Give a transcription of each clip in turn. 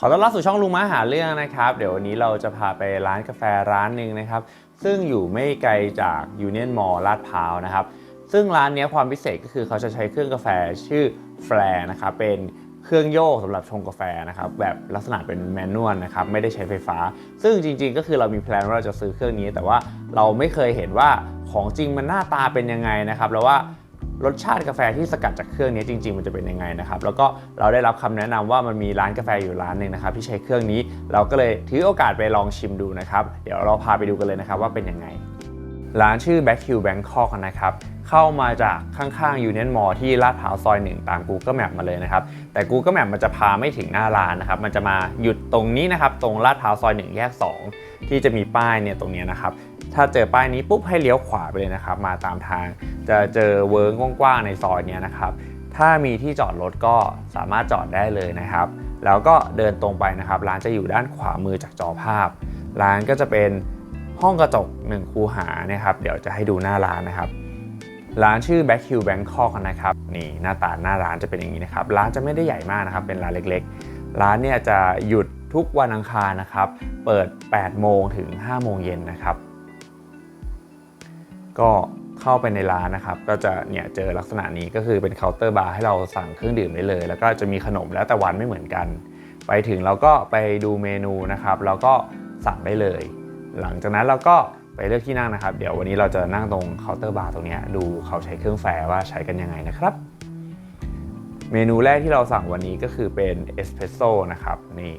ขอต้อนรับสู่ช่องลุงม้าหาเรื่องนะครับ เดี๋ยววันนี้เราจะพาไปร้านกาแฟร้านหนึ่งนะครับ ซึ่งอยู่ไม่ไกลจากยูเนียนมอลลาดพร้าวนะครับ ซึ่งร้านนี้ความพิเศษก็คือเขาจะใช้เครื่องกาแฟชื่อแฟร์นะครับเป็นเครื่องโยกสำหรับชงกาแฟนะครับแบบลักษณะเป็นแมนนวลนะครับไม่ได้ใช้ไฟฟ้า ซึ่งจริงๆ ก็คือเรามีแพลนว่าเราจะซื้อเครื่องนี้ แต่ว่าเราไม่เคยเห็นว่าของจริงมันหน้าตาเป็นยังไงนะครับแล้วว่า รสชาติกาแฟที่สกัดจากเครื่องนี้จริง ๆ มันจะเป็นยังไงนะครับ แล้วก็เราได้รับคำแนะนำว่ามันมีร้านกาแฟอยู่ร้านหนึ่งนะครับ ที่ใช้เครื่องนี้เราก็เลยถือโอกาสไปลองชิมดูนะครับ เดี๋ยวเราพาไปดูกันเลยนะครับว่าเป็นยังไง ร้านชื่อ Back Hill Bangkok นะครับเข้ามาจากข้างๆ Union Mall ที่ลาดพร้าวซอยหนึ่งตาม Google Map มาเลยนะครับ แต่ Google Map มันจะพาไม่ถึงหน้าร้านนะครับ มันจะมาหยุดตรงนี้นะครับ ตรงลาดพร้าวซอยหนึ่งแยก 2 ที่จะมีป้ายเนี่ยตรงนี้นะครับ ถ้าเจอป้ายนี้ปุ๊บให้เลี้ยวขวาไปเลยนะครับ มาตามทาง จะเจอเวิร์กกว้างๆในซอยนี้นะครับ ถ้ามีที่จอดรถก็สามารถจอดได้เลยนะครับ แล้วก็เดินตรงไปนะครับ ร้านจะอยู่ด้านขวามือจากจอภาพ ร้านก็จะเป็นห้องกระจก1คูหานะครับ เดี๋ยวจะให้ดูหน้าร้านนะครับ ร้านชื่อ Back Hill Bangkok นะครับ นี่หน้าตาหน้าร้านจะเป็นอย่างนี้นะครับ ร้านจะไม่ได้ใหญ่มากนะครับ เป็นร้านเล็กๆ ร้านเนี่ยจะหยุดทุกวันอังคารนะครับ เปิด 8 โมงถึง 5 โมงเย็นนะครับ ก็ เข้าไปในร้านนะครับ ก็จะเนี่ยเจอลักษณะนี้ก็คือเป็นเคาน์เตอร์บาร์ให้เราสั่งเครื่องดื่มได้เลย แล้วก็จะมีขนมแล้วแต่วันไม่เหมือนกัน ไปถึงเราก็ไปดูเมนูนะครับแล้วก็สั่งได้เลย หลังจากนั้นเราก็ไปเลือกที่นั่งนะครับ เดี๋ยววันนี้เราจะนั่งตรงเคาน์เตอร์บาร์ตรงนี้ดูเขาใช้เครื่องแฟร์ว่าใช้กันยังไงนะครับ เมนูแรกที่เราสั่งวันนี้ก็คือเป็นเอสเพรสโซ่นะครับนี่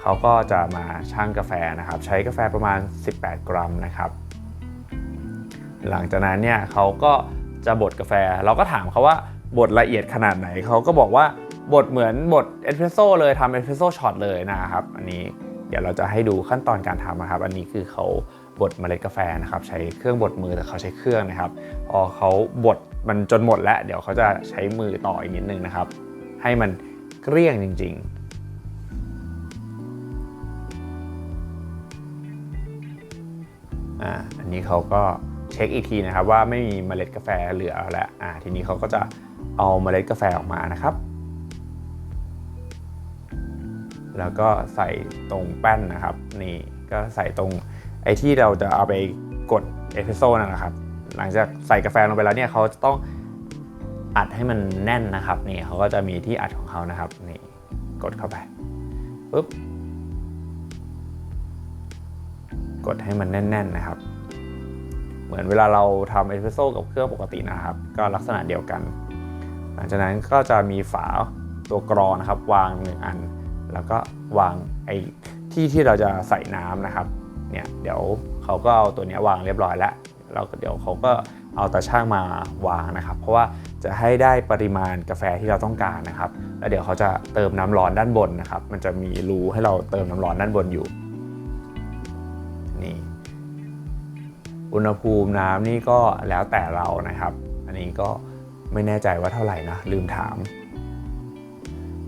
เขาก็จะมาชั่งกาแฟนะครับ ใช้กาแฟประมาณ 18 กรัมนะครับ หลังจากนั้นเนี่ยเขาก็จะบดกาแฟ เราก็ถามเขาว่าบดละเอียดขนาดไหนเขาก็บอกว่าบดเหมือนบดเอสเพรสโซ่เลยทำเอสเพรสโซ่ช็อตเลยนะครับอันนี้เดี๋ยวเราจะให้ดูขั้นตอนการทำนะครับ อันนี้คือเขาบดเมล็ดกาแฟนะครับใช้เครื่องบดมือแต่เขาใช้เครื่องนะครับพอเขาบดมันจนหมดแล้ว เดี๋ยวเขาจะใช้มือต่ออีกนิดนึงนะครับ ให้มันเกลี้ยงจริง ๆอ่าอันนี้เขาก็ เช็คอีกทีนะครับว่าไม่มีเมล็ดกาแฟเหลือแล้วอ่าทีนี้เขาก็จะเอาเมล็ดกาแฟออกมานะครับ แล้วก็ใส่ตรงแป้นนะครับนี่ก็ใส่ตรงไอ้ที่เราจะเอาไปกดเอสเปรสโซ่นั่นนะครับหลังจากใส่กาแฟลงไปแล้วเนี่ยเขาจะต้องอัดให้มันแน่นนะครับนี่เขาก็จะมีที่อัดของเขานะครับนี่กดเข้าไปปุ๊บกดให้มันแน่น ๆนะครับ มือนเวลาเราทำเอสเปรสโซ่กับเครื่องปกตินะครับ ก็ลักษณะเดียวกัน หลังจากนั้นก็จะมีฝาตัวกรอนะครับ วางหนึ่งอัน แล้วก็วางไอ้ที่ที่เราจะใส่น้ำนะครับเนี่ยเดี๋ยวเขาก็เอาตัวนี้วางเรียบร้อยแล้วแล้วเดี๋ยวเขาก็เอาตาช่างมาวางนะครับ เพราะว่าจะให้ได้ปริมาณกาแฟที่เราต้องการนะครับ แล้วเดี๋ยวเขาจะเติมน้ำร้อนด้านบนนะครับ มันจะมีรูให้เราเติมน้ำร้อนด้านบนอยู่นี่ อุณหภูมิน้ำนี่ก็แล้วแต่เรานะครับ อันนี้ก็ไม่แน่ใจว่าเท่าไหร่นะลืมถาม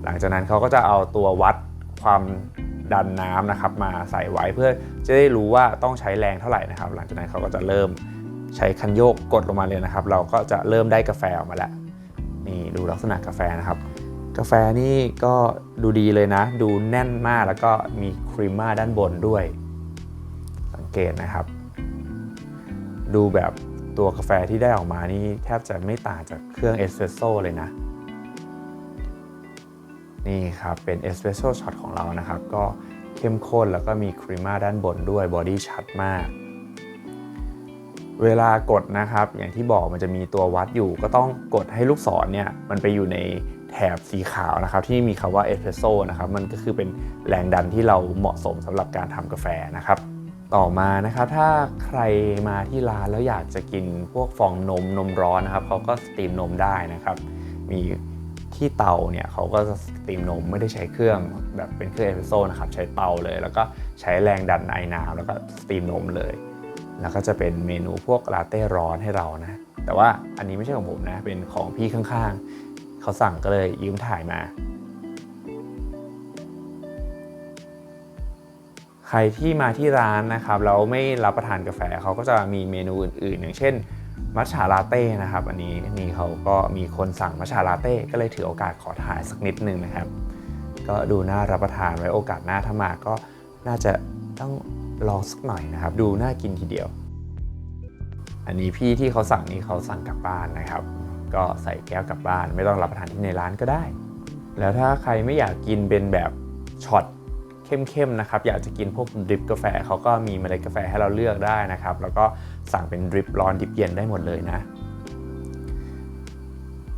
หลังจากนั้นเขาก็จะเอาตัววัดความดันน้ำนะครับมาใส่ไว้เพื่อจะได้รู้ว่าต้องใช้แรงเท่าไหร่นะครับ หลังจากนั้นเขาก็จะเริ่มใช้คันโยกกดลงมาเลยนะครับ เราก็จะเริ่มได้กาแฟออกมาแล้วนี่ดูลักษณะกาแฟนะครับ กาแฟนี่ก็ดูดีเลยนะ ดูแน่นมากแล้วก็มีครีมม่าด้านบนด้วย สังเกตนะครับ ดูแบบตัวกาแฟที่ได้ออกมานี่แทบจะไม่ต่างจากเครื่องเอสเปรสโซ่เลยนะ นี่ครับเป็นเอสเปรสโซ่ช็อตของเรานะครับ ก็เข้มข้นแล้วก็มีครีม่าด้านบนด้วยบอดี้ชัดมาก เวลากดนะครับ อย่างที่บอกมันจะมีตัววัดอยู่ ก็ต้องกดให้ลูกศรเนี่ยมันไปอยู่ในแถบสีขาวนะครับ ที่มีคำว่าเอสเปรสโซ่นะครับ มันก็คือเป็นแรงดันที่เราเหมาะสมสำหรับการทำกาแฟนะครับ ต่อมานะครับถ้าใครมาที่ร้านแล้วอยากจะกินพวกฟองนมนมร้อนนะครับเขาก็สตรีมนมได้นะครับ มีที่เตาเนี่ยเขาก็สตรีมนมไม่ได้ใช้เครื่องแบบเป็นเครื่องเอสเปรสโซ่นะครับใช้เตาเลย แล้วก็ใช้แรงดันไอน้ำแล้วก็สตรีมนมเลย แล้วก็จะเป็นเมนูพวกลาเต้ร้อนให้เรานะแต่ว่าอันนี้ไม่ใช่ของผมนะเป็นของพี่ข้างๆเขาสั่งก็เลยยืมถ่ายมา รที่มาที่ร้านนะครับแล้วไม่รับประทานกาแฟเขาก็จะมีเมนูอื่นๆ อย่างเช่นมัทฉาลาเต้นะครับ อันนี้นี่เขาก็มีคนสั่งมัทฉาลาเต้ก็เลยถือโอกาสขอถ่ายสักนิดนึงนะครับ ก็ดูน่ารับประทานไว้โอกาสหน้าถ้ามาก็น่าจะต้องลองสักหน่อยนะครับ ดูน่ากินทีเดียว อันนี้พี่ที่เขาสั่งนี้เขาสั่งกลับบ้านนะครับ ก็ใส่แก้วกลับบ้าน ไม่ต้องรับประทานที่ในร้านก็ได้ แล้วถ้าใครไม่อยากกินเป็นแบบช็อต เข้มๆนะครับอยากจะกินพวกดริปกาแฟเขาก็มีเมล็ดกาแฟให้เราเลือกได้นะครับ แล้วก็สั่งเป็นดริปร้อนดริปเย็นได้หมดเลยนะ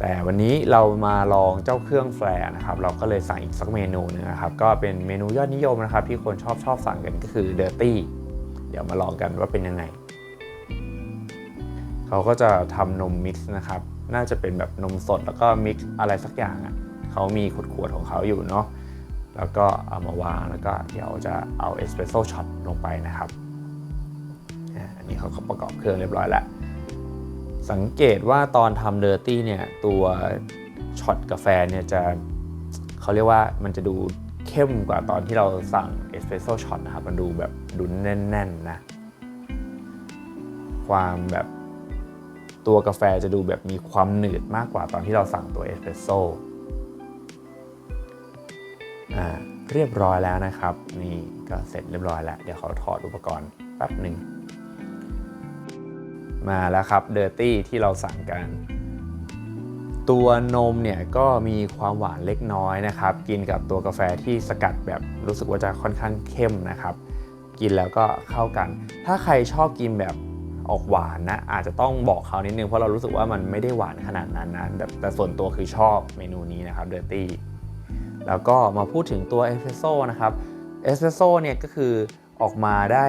แต่วันนี้เรามาลองเจ้าเครื่องแฟร์นะครับ เราก็เลยสั่งอีกสักเมนูหนึงนะครับ ก็เป็นเมนูยอดนิยมนะครับ ที่คนชอบชอบสั่งกันก็คือเดอร์ตี้เดี๋ยวมาลองกันว่าเป็นยังไงเขาก็จะทำนมมิกซ์นะครับ น่าจะเป็นแบบนมสดแล้วก็มิกซ์อะไรสักอย่างอะเขามีขวดๆของเขาอยู่เนาะ แล้วก็เอามาวางแล้วก็เดี๋ยวจะเอาเอสเปรสโซ่ช็อตลงไปนะครับอันนี้เขาก็ประกอบเครื่องเรียบร้อยแล้ว สังเกตว่าตอนทำเดอร์ตี้เนี่ยตัวช็อตกาแฟเนี่ยจะเขาเรียกว่ามันจะดูเข้มกว่าตอนที่เราสั่งเอสเปรสโซ่ช็อตนะครับ มันดูแบบดูแน่นๆนะความแบบตัวกาแฟจะดูแบบมีความหนืดมากกว่าตอนที่เราสั่งตัวเอสเปรสโซ่ เรียบร้อยแล้วนะครับ นี่ก็เสร็จเรียบร้อยแล้ว เดี๋ยวเขาถอดอุปกรณ์แป๊บหนึ่ง มาแล้วครับเดอร์ตี้ที่เราสั่งกัน ตัวนมเนี่ยก็มีความหวานเล็กน้อยนะครับ กินกับตัวกาแฟที่สกัดแบบรู้สึกว่าจะค่อนข้างเข้มนะครับ กินแล้วก็เข้ากัน ถ้าใครชอบกินแบบออกหวานนะอาจจะต้องบอกเขานิดนึงเพราะเรารู้สึกว่ามันไม่ได้หวานขนาดนั้นนะแต่แต่ส่วนตัวคือชอบเมนูนี้นะครับเดอร์ตี้ แล้วก็มาพูดถึงตัวเอสเปรสโซ่นะครับเอสเปรสโซ่เนี่ยก็คือออกมาได้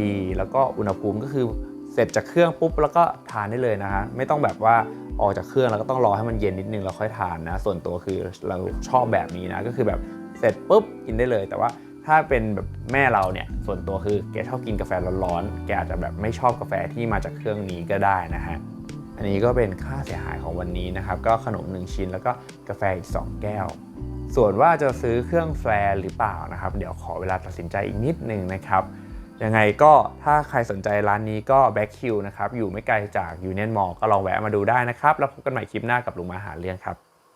ดี แล้วก็อุณหภูมิก็คือเสร็จจากเครื่องปุ๊บแล้วก็ทานได้เลยนะฮะไม่ต้องแบบว่าออกจากเครื่องแล้วก็ต้องรอให้มันเย็นนิดนึงแล้วค่อยทานนะ ส่วนตัวคือเราชอบแบบนี้นะก็คือแบบเสร็จปุ๊บกินได้เลย แต่ว่าถ้าเป็นแบบแม่เราเนี่ยส่วนตัวคือแกชอบกินกาแฟร้อนๆแกอาจจะแบบไม่ชอบกาแฟที่มาจากเครื่องนี้ก็ได้นะฮะอันนี้ก็เป็นค่าเสียหายของวันนี้นะครับ ก็ขนม 1 ชิ้นแล้วก็กาแฟอีก2แก้ว ส่วนว่าจะซื้อเครื่องแฟร์หรือเปล่านะครับ เดี๋ยวขอเวลาตัดสินใจอีกนิดนึงนะครับ ยังไงก็ถ้าใครสนใจร้านนี้ก็แบ็คคิวนะครับ อยู่ไม่ไกลจากยูเนียนมอลก็ลองแวะมาดูได้นะครับ แล้วพบกันใหม่คลิปหน้ากับลุงมาหาเรื่องครับ